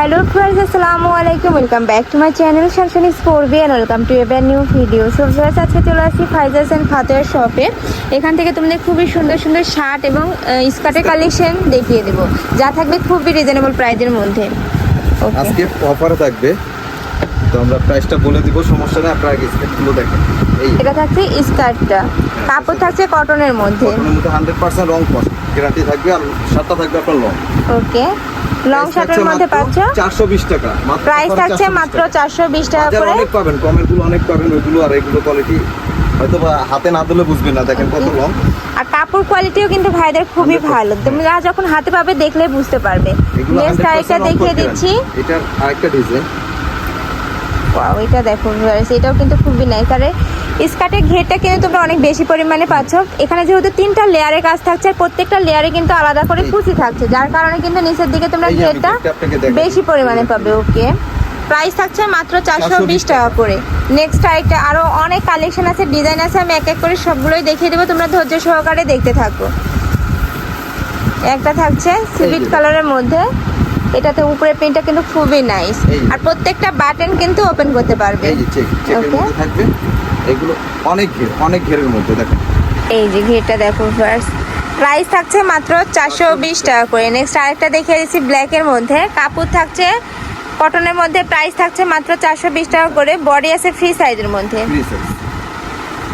Hello friends আসসালামু আলাইকুম welcome back to my channel শাসনিক স্পোর্বি অ্যান্ড ওয়েলকাম টু এবার নিউ ভিডিও সো ফ্রেন্ডস আজকে চলে আসছি ফাইজার্স অ্যান্ড ফাতের শপে এখান থেকে তোমাদের খুবই সুন্দর সুন্দর শার্ট এবং স্কার্টের কালেকশন দেখিয়ে দেবো। যা থাকবে খুবই রিজনেবল প্রাইজের মধ্যে। ওকে আজকে অফারে থাকবে। তো আমরা প্রাইসটা বলে দিব সমস্যা নেই আপনারা আগে স্কেটগুলো দেখেন। এই। এটা থাকছে স্কার্টটা কাপড় থাকছে কটনের মধ্যে। কটনের মধ্যে হান্ড্রেড পার্সেন্ট রং কস্ট গ্যারান্টি থাকবে আর শার্টটা থাকবে আপনার লং ওকে লং শার্টের মধ্যে পাচ্ছ? চারশো বিশ টাকা। প্রাইস থাকছে মাত্র চারশো বিশ টাকা করে। অনেক পাবেন কমেরগুলো অনেক পাবেন ওইগুলো আর এগুলো কোয়ালিটি হয়তো হাতে না দিলে বুঝবেন না দেখেন কত লং আর কাপড় কোয়ালিটিও কিন্তু ভাইদের খুবই 100% ভালো। তোমরা যখন হাতে পাবে দেখলে বুঝতে পারবে। নেক্সট আরেকটা দেখিয়ে দিচ্ছি। এটার আরেকটা ডিজাইন ওয়াও এটা দেখো viewers, এটাও কিন্তু খুবই নাইস আর স্কার্টের ঘেরটা কিন্তু তোমরা অনেক বেশি পরিমাণে পাচ্ছ। এখানে যেহেতু তিনটা লেয়ারের কাজ থাকছে আর প্রত্যেকটা লেয়ারে কিন্তু আলাদা করে কুচি থাকছে। যার কারণে কিন্তু নিচের দিকে তোমরা ঘেরটা। বেশি পরিমাণে পাবে ওকে? প্রাইস থাকছে মাত্র চারশো বিশ টাকা করে। নেক্সট আরেকটা আরও অনেক কালেকশন আছে ডিজাইন আছে আমি এক এক করে সবগুলোই দেখিয়ে দেবো। তোমরা ধৈর্য সহকারে দেখতে থাকো। একটা থাকছে সিভিট কালারের মধ্যে। এটাতে উপরে প্রিন্টটা কিন্তু খুবই নাইস আর প্রত্যেকটা বাটন কিন্তু ওপেন করতে পারবে। এই এগুলো অনেক ঘের অনেক ঘেরের মধ্যে দেখেন এই যে ঘেরটা দেখো ফার্স্ট প্রাইস থাকছে মাত্র চারশো বিশ টাকা করে। নেক্সট আরেকটা দেখে দিচ্ছি ব্ল্যাকের মধ্যে। কাপড় থাকছে কটনের মধ্যে প্রাইস থাকছে মাত্র চারশো বিশ টাকা করে। বডি আছে ফ্রি সাইজের মধ্যে।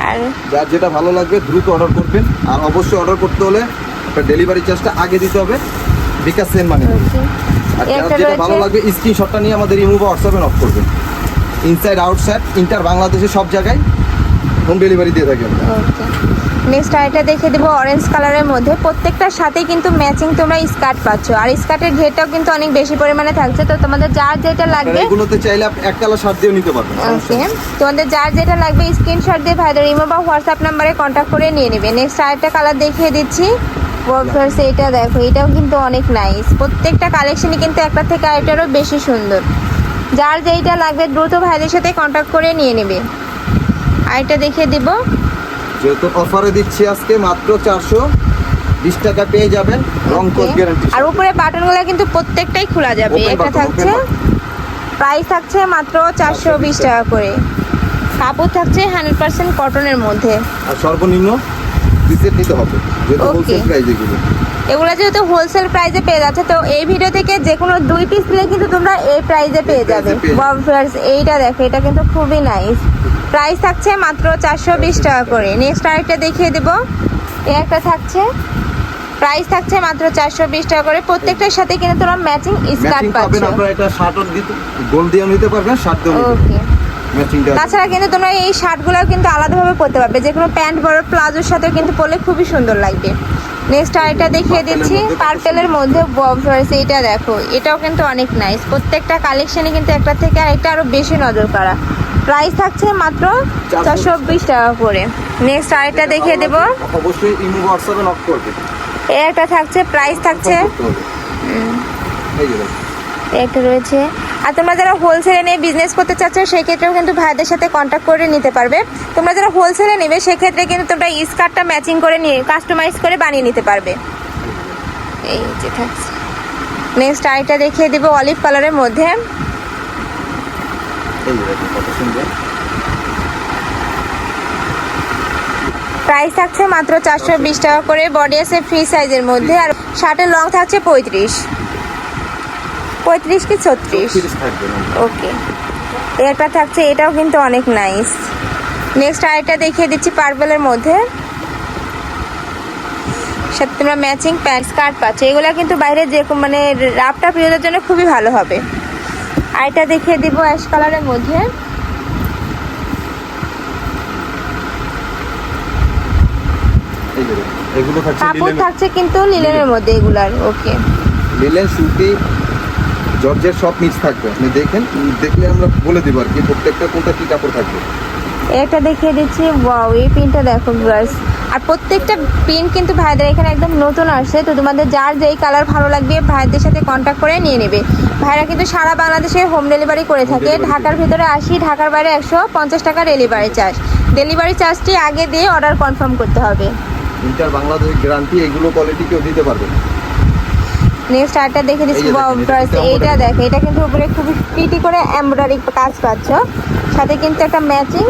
আর যার যেটা ভালো লাগবে দ্রুত অর্ডার করবেন। আর অবশ্যই অর্ডার করতে হলে আপনার ডেলিভারি চার্জটা আগে দিতে হবে। বিকাশ সেন মানে আর যেটা ভালো লাগবে স্ক্রিনশটটা নিয়ে আমাদের ইমুভ হোয়াটসঅ্যাপে নক করবেন। ইনসাইড আউটসাইড ইন্টার বাংলাদেশে সব জায়গায় হোম ডেলিভারি দিয়ে থাকি আমরা। নেক্সট আরেকটা দেখে দেবো অরেঞ্জ কালারের মধ্যে। প্রত্যেকটার সাথে কিন্তু ম্যাচিং তোমরা স্কার্ট পাচ্ছ। আর স্কার্টের ঘেরটাও কিন্তু অনেক বেশি পরিমাণে থাকছে। তো তোমাদের যার যেটা লাগবে এগুলোতে চাইলে এক কালার শার্ট দিয়েও নিতে পারবেন ওকে তোমাদের যার যেটা লাগবে স্ক্রিনশট দিয়ে ভাইদের ইমো বা হোয়াটসঅ্যাপ নাম্বারে কন্ট্যাক্ট করে নিয়ে নেবে। নেক্সট আরেকটা কালার দেখিয়ে দিচ্ছি। ওয়ার্কার্স এটা দেখো এটাও কিন্তু অনেক নাইস প্রত্যেকটা কালেকশনই কিন্তু একটা থেকে আরেকটারও বেশি সুন্দর। যার যেইটা লাগবে দ্রুত ভাইদের সাথে কন্ট্যাক্ট করে নিয়ে নেবে। আরেকটা দেখিয়ে দিব। যেহেতু অফারে দিচ্ছি আজকে মাত্র চারশো বিশ টাকা পেয়ে যাবেন রং কোড গ্যারান্টি আর উপরে বাটনগুলো কিন্তু প্রত্যেকটাই খোলা যাবে। এটা থাকছে প্রাইস থাকছে মাত্র চারশো বিশ টাকা করে। কাপড় থাকছে হান্ড্রেড পার্সেন্ট কটনের মধ্যে। আর সর্বনিম্ন পিসের নিতে হবে যেহেতু. হোলসেল প্রাইস এগুলো এগুলো যেহেতু হোলসেল প্রাইসে পেয়ে যাচ্ছে তো এই ভিডিও থেকে যে কোনো দুই পিস দিলে কিন্তু তোমরা এই প্রাইসে পেয়ে যাবে। friends, এইটা দেখো এটা কিন্তু খুবই নাইস প্রাইস থাকছে মাত্র চারশো বিশ টাকা করে। নেক্সট আরেকটা দেখিয়ে দেবো। এই একটা থাকছে। প্রাইস থাকছে মাত্র চারশো বিশ টাকা করে। প্রত্যেকটার সাথে কিন্তু তোমরা ম্যাচিং স্কার্ট পাচ্ছ। আপনারা এটা শার্টও দিতে গোল দিয়েও নিতে পারবেন শার্ট নিতে ওকে তাছাড়া কিন্তু তোমরা এই শার্টগুলোও কিন্তু আলাদাভাবে পরতে পারবে। যে কোনো প্যান্ট বড় প্লাজোর সাথেও কিন্তু পরলে খুবই সুন্দর লাগবে। নেক্সট আরেকটা দেখিয়ে দিচ্ছি। পার্পেলের মধ্যে এইটা দেখো। এটাও কিন্তু অনেক নাইস প্রত্যেকটা কালেকশনে কিন্তু একটা থেকে আরেকটা আরও বেশি নজর করা। প্রাইস থাকছে মাত্র চারশো বিশ টাকা করে। নেক্সট আরেকটা দেখিয়ে দেবো। অবশ্যই ইমো হোয়াটসঅ্যাপে নক করবে। এই একটা থাকছে প্রাইস থাকছে। একটা রয়েছে। আর তোমরা যারা হোলসেলে নিয়ে বিজনেস করতে চাচ্ছ সেই ক্ষেত্রেও কিন্তু ভাইদের সাথে কন্ট্যাক্ট করে নিতে পারবে। তোমরা যারা হোলসেলে নেবে সেক্ষেত্রে কিন্তু তোমরা স্কার্টটা ম্যাচিং করে নিয়ে কাস্টমাইজ করে বানিয়ে নিতে পারবে। এই যে থাকছে। নেক্সট আইটা দেখিয়ে দিব অলিভ কালারের মধ্যে। এই দেখুন কত সুন্দর প্রাইস থাকছে মাত্র চারশো বিশ টাকা করে বডি আছে ফ্রি সাইজের মধ্যে আর শার্টের লং থাকছে পঁয়ত্রিশ। পঁয়ত্রিশ কি ছত্রিশ? ওকে একটা থাকছে এটাও কিন্তু অনেক নাইস নেক্সট আরেকটা দেখিয়ে দিচ্ছি পার্পেলের মধ্যে। সাথে তোমরা ম্যাচিং প্যান্ট স্কার্ট পাচ্ছ। এগুলো কিন্তু বাইরে যে মানে রাফটা প্রিয়দের জন্য খুবই ভালো হবে। আরেকটা দেখিয়ে দিব অ্যাশ কালারের মধ্যে। কাপড় থাকছে কিন্তু লিলেনের মধ্যে এগুলার ওকে। লিলেন সুতি জর্জের সব মিক্স থাকবে। আপনি দেখেন দেখলে আমরা বলে দিব আর কি প্রত্যেকটা কোনটা কি কাপড় থাকবে। একটা দেখিয়ে দিচ্ছি। ওয়াও এই পিনটা দেখো ভিউয়ার্স আর প্রত্যেকটা পিন কিন্তু ভাইদের এখানে একদম নতুন আসছে। তো তোমাদের যার যেই কালার ভালো লাগবে ভাইদের সাথে কন্ট্যাক্ট করে নিয়ে নেবে। ভাইরা কিন্তু সারা বাংলাদেশে হোম ডেলিভারি করে থাকে। ঢাকার ভিতরে আসি ঢাকার বাইরে একশো পঞ্চাশ টাকা ডেলিভারি চার্জ ডেলিভারি চার্জটি আগে দিয়ে অর্ডার কনফার্ম করতে হবে। ইন্টার বাংলাদেশের গ্যারান্টি এগুলো কোয়ালিটি কেউ দিতে পারবে না। নেক্সট আরটা দেখে দিচ্ছি। এটা এইটা। দেখো এটা কিন্তু উপরে খুবই পিটি করে এমব্রয়ডারি কাজ পাচ্ছ। সাথে কিন্তু একটা ম্যাচিং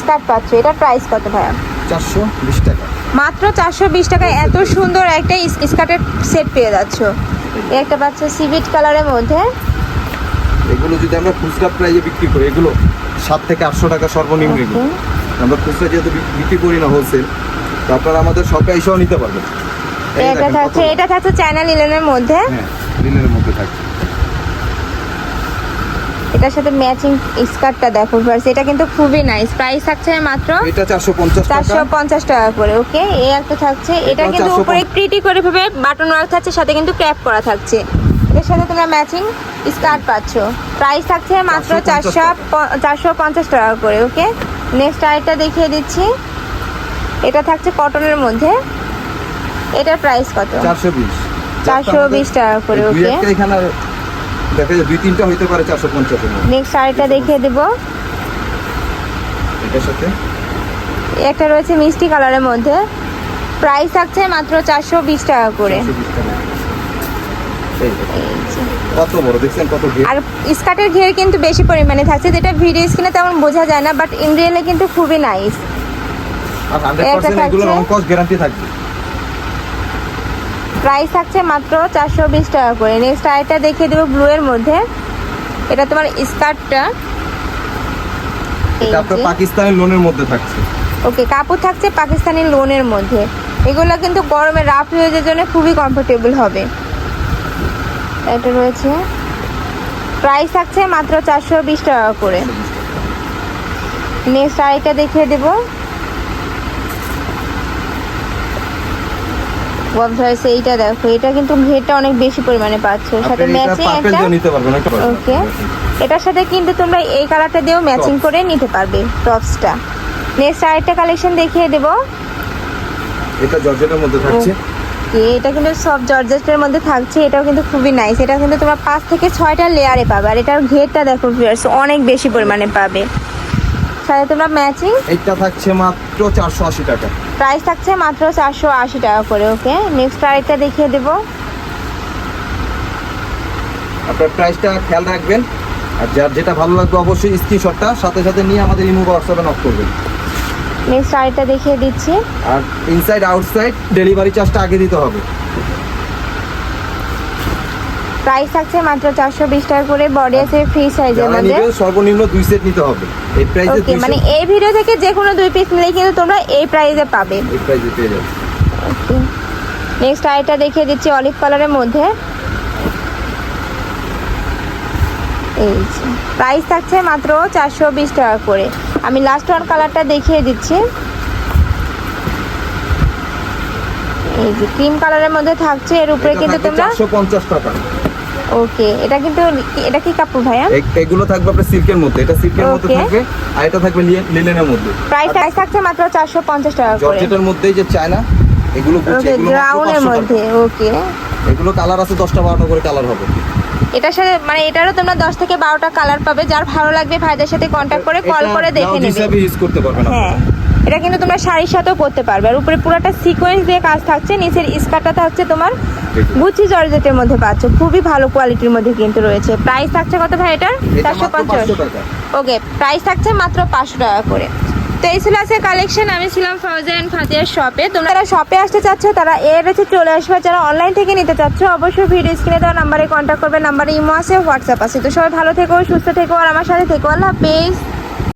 স্কার্ট পাচ্ছ। এটা প্রাইস কত ভাইয়া? চারশো বিশ টাকা। মাত্র চারশো বিশ টাকায় এত সুন্দর একটা স্কার্টের সেট পেয়ে যাচ্ছ। একটা পাচ্ছ সিভিট কালারের মধ্যে। এগুলো যদি আমরা খুচরা প্রাইজে বিক্রি করি এগুলো সাত থেকে আটশো টাকা সর্বনিম্ন. আমরা খুচরা যেহেতু বিক্রি করি না হোলসেল তো আপনারা আমাদের শপে এসেও নিতে পারবেন। এটা থাকছে এটা থাকছে চায়না লিলেনের মধ্যে। হ্যাঁ লিনের মধ্যে থাকে এটার সাথে ম্যাচিং স্কার্টটা দেখো ভিউয়ার্স এটা কিন্তু খুবই নাইস প্রাইস থাকছে মাত্র এটা চারশো পঞ্চাশ চারশো টাকা পঞ্চাশ টাকা করে ওকে এই একটা থাকছে। এটা কিন্তু উপরে প্রিটি করে ভাবে বাটন ওয়ার্ক থাকছে সাথে কিন্তু ক্র্যাপ করা থাকছে। এর সাথে তোমরা ম্যাচিং স্কার্ট পাচ্ছ। প্রাইস থাকছে মাত্র 450 চারশো চারশো পঞ্চাশ টাকা করে ওকে নেক্সট আরেকটা দেখিয়ে দিচ্ছি। এটা থাকছে কটনের মধ্যে। এটার প্রাইস কত? চারশো বিশ। 420 টাকা করে, দুই দেখা যায় দুই তিনটা হইতে পারে চারশো পঞ্চাশের মধ্যে নেক্সট আরেকটা দেখিয়ে দেবো। এটার সাথে? একটা রয়েছে মিষ্টি কালারের মধ্যে। প্রাইস থাকছে মাত্র চারশো বিশ টাকা করে। 420 টাকা। এই দেখেন, এই যে। কত বড় দেখছেন কত ঘের? আর স্কার্টের ঘের কিন্তু বেশি পরিমাণে থাকছে যেটা ভিডিও স্ক্রিনে তেমন বোঝা যায় না বাট ইন রিয়েলে কিন্তু খুবই নাইস আর হান্ড্রেড এটা পার্সেন্ট এগুলো থাকছে? কস্ট গ্যারান্টি থাকবে। প্রাইস থাকছে মাত্র চারশো বিশ টাকা করে। নেক্সট আরেকটা দেখিয়ে দেবো ব্লু এর মধ্যে। এটা তোমার স্কার্টটা। এটা আপনার পাকিস্তানের লোনের মধ্যে থাকছে। ওকে কাপড় থাকছে পাকিস্তানি লোনের মধ্যে। এগুলো কিন্তু গরমে রাফ ইউজের জন্য খুবই কমফোর্টেবল হবে। এটা রয়েছে। প্রাইস থাকছে মাত্র চারশো বিশ টাকা করে। নেক্সট আরেকটা দেখিয়ে দেবো। ওয়াবভার্স এইটা দেখো এটা কিন্তু ঘেরটা অনেক বেশি পরিমাণে পাচ্ছ। সাথে ম্যাচিং একটা ওকে এটার সাথে কিন্তু তোমরা এই কালারটা দিয়েও ম্যাচিং করে নিতে পারবে টপসটা নেক্সট আরেকটা কালেকশন দেখিয়ে দেবো। এটা জর্জেটের মধ্যে থাকছে। এটা কিন্তু সব জর্জেটের মধ্যে থাকছে এটাও কিন্তু খুবই নাইস এটা কিন্তু তোমরা পাঁচ থেকে ছয়টা লেয়ারে পাবে আর এটার ঘেরটা দেখো ভিউয়ার্স অনেক বেশি পরিমাণে পাবে। সাথে তোমরা ম্যাচিং এইটা থাকছে মাত্র চারশো আশি টাকা। প্রাইস থাকছে মাত্র চারশো আশি টাকা করে ওকে নেক্সট আরেকটা দেখিয়ে দেবো। আপনার প্রাইসটা খেয়াল রাখবেন। আর যার যেটা ভালো লাগবে অবশ্যই স্ক্রিনশটটা সাথে সাথে নিয়ে আমাদের ইমো হোয়াটসঅ্যাপে নক করবেন। নেক্সট আরেকটা দেখিয়ে দিচ্ছি। আর ইনসাইড আউটসাইড ডেলিভারি চার্জটা আগে দিতে হবে। প্রাইস থাকছে মাত্র চারশো বিশ টাকা করে বডি আছে ফ্রি সাইজের মধ্যে। সর্বনিম্ন দুই সেট নিতে হবে। এই প্রাইসে ওকে মানে এই ভিডিও থেকে যে কোনো দুই পিস নিলে কিন্তু তোমরা এই প্রাইসে পাবে। এই প্রাইসে পেয়ে যাবে। নেক্সট আরেকটা দেখিয়ে দিচ্ছি অলিভ কালারের মধ্যে। এই প্রাইস থাকছে মাত্র চারশো বিশ টাকা করে। আমি লাস্ট ওয়ান কালারটা দেখিয়ে দিচ্ছি। এই যে ক্রিম কালারের মধ্যে থাকছে এর উপরে কিন্তু তোমরা চারশো পঞ্চাশ টাকা। ওকে এটা কিন্তু এটা কি কাপড় ভাইয়া? এগুলো থাকবে আপনার সিল্কের মধ্যে। এটা সিল্কের মধ্যে. থাকবে আর এটা থাকবে লিনেনের মধ্যে। প্রাইস প্রাইস থাকছে মাত্র চারশো পঞ্চাশ টাকা করে। জর্জেটের মধ্যেই যে চায়না এগুলো গুচ্ছি, এগুলো মাত্র ব্রাউনের 500 টাকা। মধ্যে ওকে। এগুলো কালার আছে দশটা বারোটা করে কালার হবে। এটার সাথে মানে এটারও তোমরা দশ থেকে বারোটা কালার পাবে। যার ভালো লাগবে ভাইদের সাথে কন্ট্যাক্ট করে কল করে দেখে নেবে। ইউজ করতে পারবেন হ্যাঁ। এটা কিন্তু তোমরা শাড়ির সাথেও করতে পারবে। আর উপরে পুরোটা সিকোয়েন্স দিয়ে কাজ থাকছে। নিচের স্কার্টটা থাকছে তোমার। গুচি জর্জেটের মধ্যে পাচ্ছ। খুবই ভালো কোয়ালিটির মধ্যে কিন্তু রয়েছে। প্রাইস থাকছে কত ভাই এটার? এটা চারশো পঞ্চাশ। 500 টাকা। ওকে প্রাইস থাকছে মাত্র পাঁচশো টাকা করে। তো এই ছিল আছে কালেকশন আমি ছিলাম ফাউজা অ্যান্ড ফাতিয়ার শপে তোমরা যারা শপে আসতে চাচ্ছ, তারা এর এসে চলে আসবে। যারা অনলাইন থেকে নিতে চাচ্ছ, অবশ্যই ভিডিও স্ক্রিনে দেওয়া নাম্বারে কন্ট্যাক্ট করবে। নাম্বারে ইমো আছে হোয়াটসঅ্যাপ আছে। তো সবাই ভালো থেকো, সুস্থ থেকো, আর আমার সাথে থেকো। আল্লাহ হাফেজ।